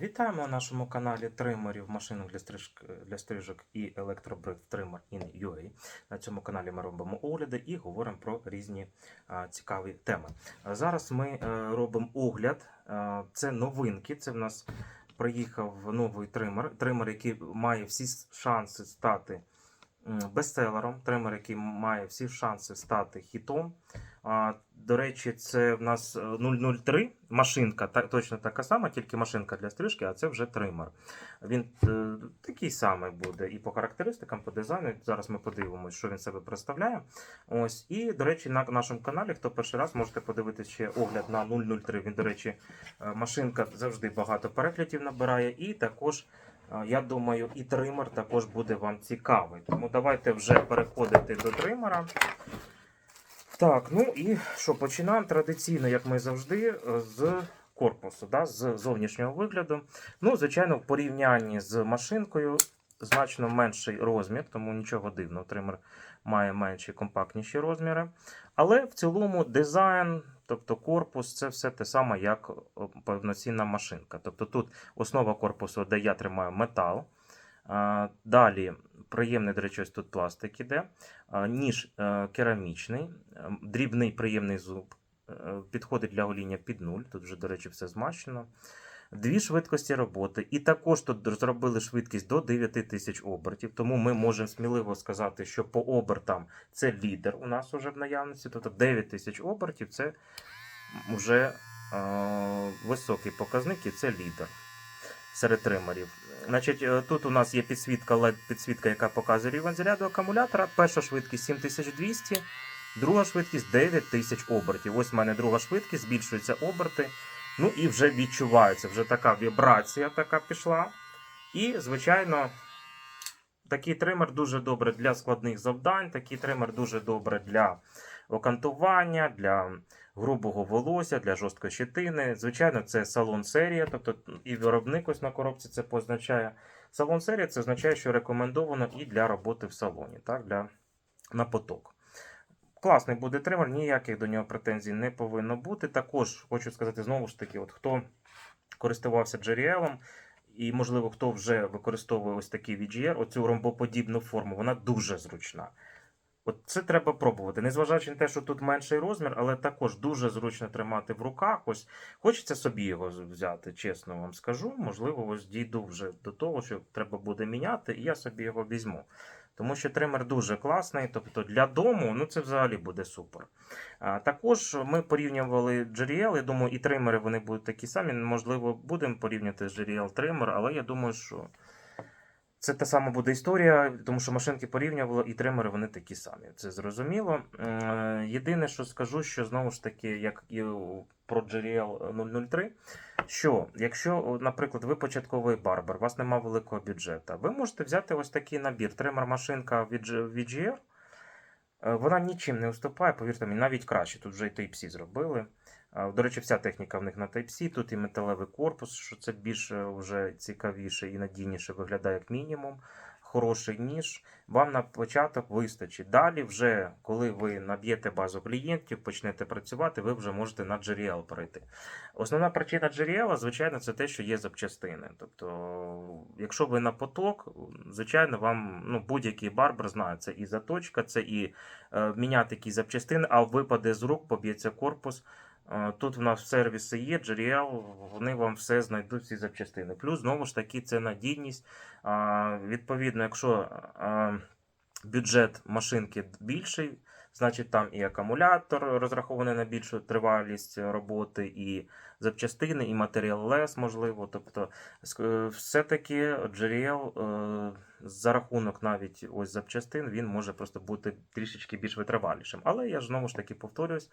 Вітаємо на нашому каналі тримерів машинок для, стрижк, для стрижок і електробрив Trimmer in UA. На цьому каналі ми робимо огляди і говоримо про різні цікаві теми. Зараз ми е, робимо огляд. Це новинки. Це в нас приїхав новий тример. Тример, який має всі шанси стати бестселером. Тример, який має всі шанси стати хітом. До речі, це в нас е, 003 машинка, та, точно така сама, тільки машинка для стрижки, а це вже тример. Він е, такий самий буде і по характеристикам, по дизайну. Зараз ми подивимося, що він себе представляє. Ось. І, до речі, на нашому каналі, хто перший раз, можете подивитися ще огляд на 003. Він, до речі, е, машинка завжди багато переглядів набирає. І також, е, я думаю, і тример також буде вам цікавий. Тому давайте вже переходити до тримера. Так, ну і що, починаємо традиційно, як ми завжди, е, з корпусу, да, з зовнішнього вигляду. Ну, звичайно, в порівнянні з машинкою значно менший розмір, тому нічого дивного, тример має менші компактніші розміри. Але в цілому дизайн, тобто корпус, це все те саме, як е, повноцінна машинка. Тобто тут основа корпусу, де я тримаю метал. Далі приємний, до речі, тут пластик іде. Ніж е, керамічний, е, дрібний приємний зуб. е, Підходить для гоління під нуль. Тут вже, до речі, все змащено. Дві швидкості роботи. І також тут зробили швидкість до 9000 обертів. Тому ми можемо сміливо сказати, що по обертам це лідер у нас вже в наявності. Тобто 9000 обертів це вже е, високий показник і це лідер серед тримерів. Значить, е, тут у нас є підсвітка підсвітка, яка показує рівень заряду акумулятора. Перша швидкість 7200, друга швидкість 9000 обертів. Ось в мене друга швидкість, збільшуються оберти. Ну і вже відчувається, вже така вібрація така пішла. І, звичайно, такий тример дуже добре для складних завдань, такий тример дуже добре для окантування, для грубого волосся, для жорсткої щетини. Звичайно, це салон серія, тобто і виробник ось на коробці це позначає. Салон серія це означає, що рекомендовано і для роботи в салоні, так, для, на поток. Класний буде тример, ніяких до нього претензій не повинно бути. Також хочу сказати знову ж таки, от хто користувався JRL, і, можливо, хто вже використовує ось такий VGR, оцю ромбоподібну форму, вона дуже зручна. От це треба пробувати. Незважаючи на те, що тут менший розмір, але також дуже зручно тримати в руках. Ось хочеться собі його взяти, чесно вам скажу. Можливо, ось дійду вже до того, що треба буде міняти, і я собі його візьму. Тому що тример дуже класний, тобто для дому ну це взагалі буде супер. А, також ми порівнювали JRL, я думаю, і тримери вони будуть такі самі. Можливо, будемо порівняти JRL тример, але я думаю, що це та сама буде історія, тому що машинки порівнювали і тримери вони такі самі. Це зрозуміло. Е, Єдине, що скажу, що знову ж таки, як і про JRL 003, що якщо, наприклад, ви початковий барбер, у вас немає великого бюджету, ви можете взяти ось такий набір тример-машинка від G- VGR. Е, Вона нічим не уступає, повірте мені, навіть краще. Тут вже і Type-C зробили. До речі, вся техніка в них на Type-C, тут і металевий корпус, що це більш е, вже цікавіше і надійніше виглядає як мінімум. Хороший ніж, вам на початок вистачить. Далі, вже коли ви наб'єте базу клієнтів, почнете працювати, ви вже можете на JRL перейти. Основна причина JRL, звичайно, це те, що є запчастини. Тобто, якщо ви на поток, звичайно, вам ну, будь-який барбер знає, це і заточка, це і е, міняти якісь запчастини, а випаде з рук, поб'ється корпус. Е, Тут в нас сервіси є, JRL, вони вам все знайдуть ці запчастини. Плюс, знову ж таки, це надійність. Відповідно, якщо бюджет машинки більший, значить там і акумулятор розрахований на більшу тривалість роботи, і запчастини, і матеріал лес, можливо. Тобто, е, все-таки е, за рахунок навіть ось запчастин він може просто бути трішечки більш витривалішим. Але я ж знову ж таки повторюсь.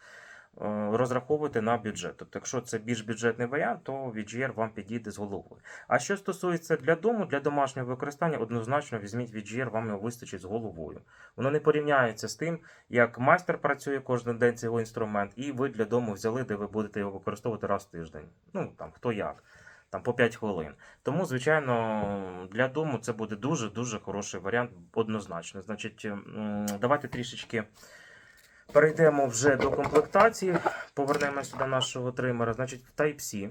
Е, Розраховуйте на бюджет. Тобто, якщо це більш бюджетний варіант, то VGR вам підійде з головою. А що стосується для дому, для домашнього використання, однозначно візьміть VGR, вам його вистачить з головою. Воно не порівняється з тим, як майстер працює кожен день цей його інструмент, і ви для дому взяли, де ви будете його використовувати раз в тиждень. Ну там хто як. Там по 5 хвилин. Тому, звичайно, для дому це буде дуже-дуже хороший варіант, однозначно. Значить, давайте трішечки перейдемо вже до комплектації. Повернемося до нашого тримера. Значить, Type-C.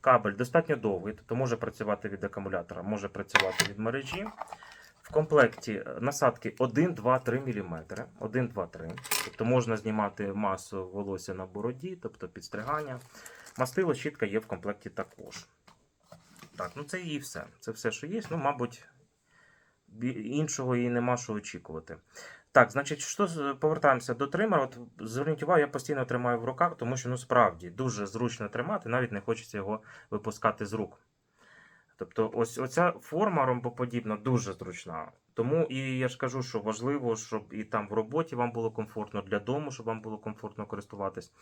Кабель достатньо довгий, тобто може працювати від акумулятора, може працювати від мережі. В комплекті е, насадки 1, 2, 3 мм. 1, 2, 3. Тобто можна знімати масу волосся на бороді, тобто підстригання. Мастило щітка є в комплекті також. Так, ну це і все. Це все, що є. Ну, мабуть, іншого і нема що очікувати. Так, значить, що повертаємося до тримера. От зверніть увагу, я постійно тримаю в руках, тому що ну справді дуже зручно тримати, навіть не хочеться його випускати з рук. Тобто, ось оця форма ромбоподібна дуже зручна. Тому і я ж кажу, що важливо, щоб і там в роботі вам було комфортно, для дому, щоб вам було комфортно користуватись.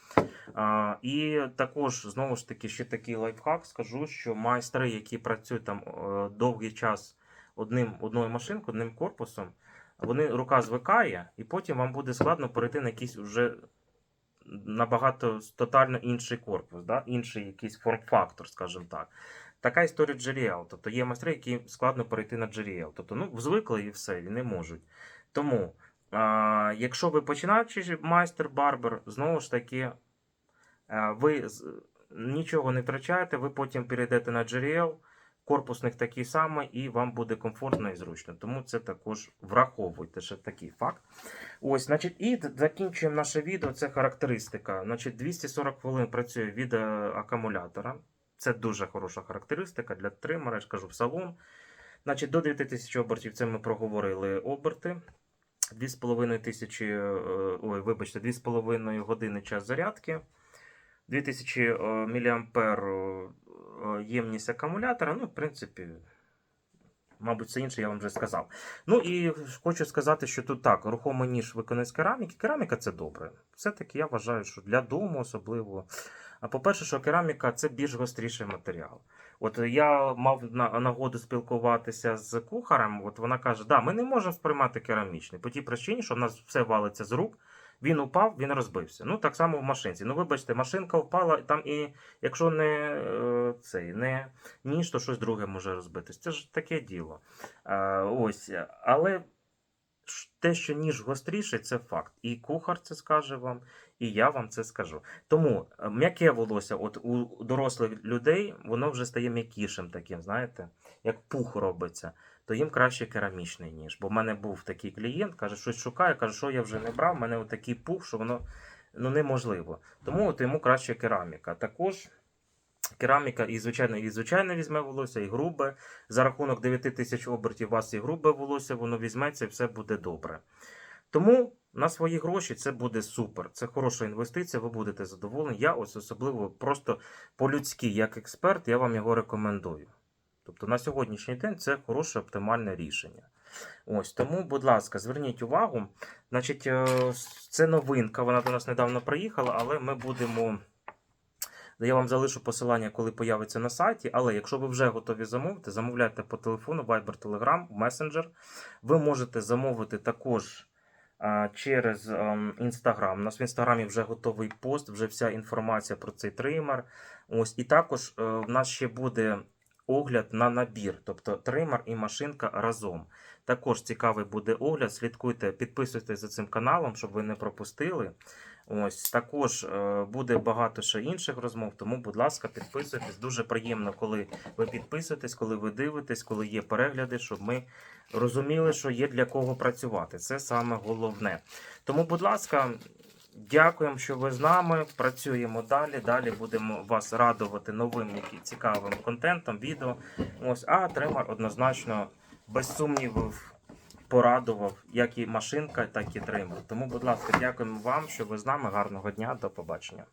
А, і також, знову ж таки, ще такий лайфхак скажу, що майстри, які працюють там е, довгий час одним, одною машинкою, одним корпусом, вони рука звикає, і потім вам буде складно перейти на якийсь уже набагато тотально інший корпус, да? інший якийсь форм-фактор, скажімо так. Така історія GRL. Тобто є майстри, які складно перейти на GRL. Тобто, ну, звикли і все, і не можуть. Тому, а, якщо ви починаючий майстер барбер, знову ж таки, а, ви нічого не втрачаєте, ви потім перейдете на GRL, корпус них такий самий, і вам буде комфортно і зручно. Тому це також враховуйте ще такий факт. Ось, значить, і закінчуємо наше відео. Це характеристика. Значить, 240 хвилин працює від е, акумулятора. Це дуже хороша характеристика для тримера, я ж кажу, в салон. Значить, до 9000 обертів це ми проговорили оберти. 2500, е, ой, вибачте, 2,5 години час зарядки. 2000 мА ємність акумулятора. Ну, в принципі, мабуть, все інше я вам вже сказав. Ну і хочу сказати, що тут так, рухомий ніж виконаний з кераміки. Кераміка це добре. Все-таки я вважаю, що для дому особливо. А по-перше, що кераміка це більш гостріший матеріал. От я мав нагоду спілкуватися з кухарем. От вона каже: да, ми не можемо сприймати керамічний по тій причині, що в нас все валиться з рук. Він упав, він розбився. Ну так само в машинці. Ну, вибачте, машинка впала, там і якщо не е, цей не ніж, то щось друге може розбитись. Це ж таке діло. Е, ось, але те, що ніж гостріший, це факт. І кухар це скаже вам, і я вам це скажу. Тому е, м'яке волосся, от у дорослих людей, воно вже стає м'якішим таким, знаєте, як пух робиться. То їм краще керамічний ніж. Бо в мене був такий клієнт, каже, щось шукає, каже, що я вже не брав, в мене отакий пух, що воно ну, неможливо. Тому от йому краще кераміка. Також кераміка і звичайно, і звичайно візьме волосся, і грубе. За рахунок 9 тисяч обертів у вас і грубе волосся, воно візьметься і все буде добре. Тому на свої гроші це буде супер. Це хороша інвестиція, ви будете задоволені. Я ось особливо просто по-людськи, як експерт, я вам його рекомендую. Тобто на сьогоднішній день це хороше оптимальне рішення. Ось тому, будь ласка, зверніть увагу. Значить, е, це новинка, вона до нас недавно приїхала, але ми будемо. Я вам залишу посилання, коли появиться на сайті. Але якщо ви вже готові замовити, замовляйте по телефону, Viber, Telegram, Messenger. Ви можете замовити також через Інстаграм. У нас в інстаграмі вже готовий пост, вже вся інформація про цей тример. Ось і також е, в нас ще буде огляд на набір, тобто тример і машинка разом. Також цікавий буде огляд. Слідкуйте, підписуйтесь за цим каналом, щоб ви не пропустили. Ось також е, буде багато ще інших розмов. Тому, будь ласка, підписуйтесь. Дуже приємно, коли ви підписуєтесь, коли ви дивитесь, коли є перегляди, щоб ми розуміли, що є для кого працювати. Це саме головне. Тому, будь ласка. Дякуємо, що ви з нами. Працюємо далі. Далі будемо вас радувати новим цікавим контентом, відео. Ось, а тримар однозначно, без сумнівів, порадував як і машинка, так і тример. Тому, будь ласка, дякуємо вам, що ви з нами. Гарного дня, до побачення.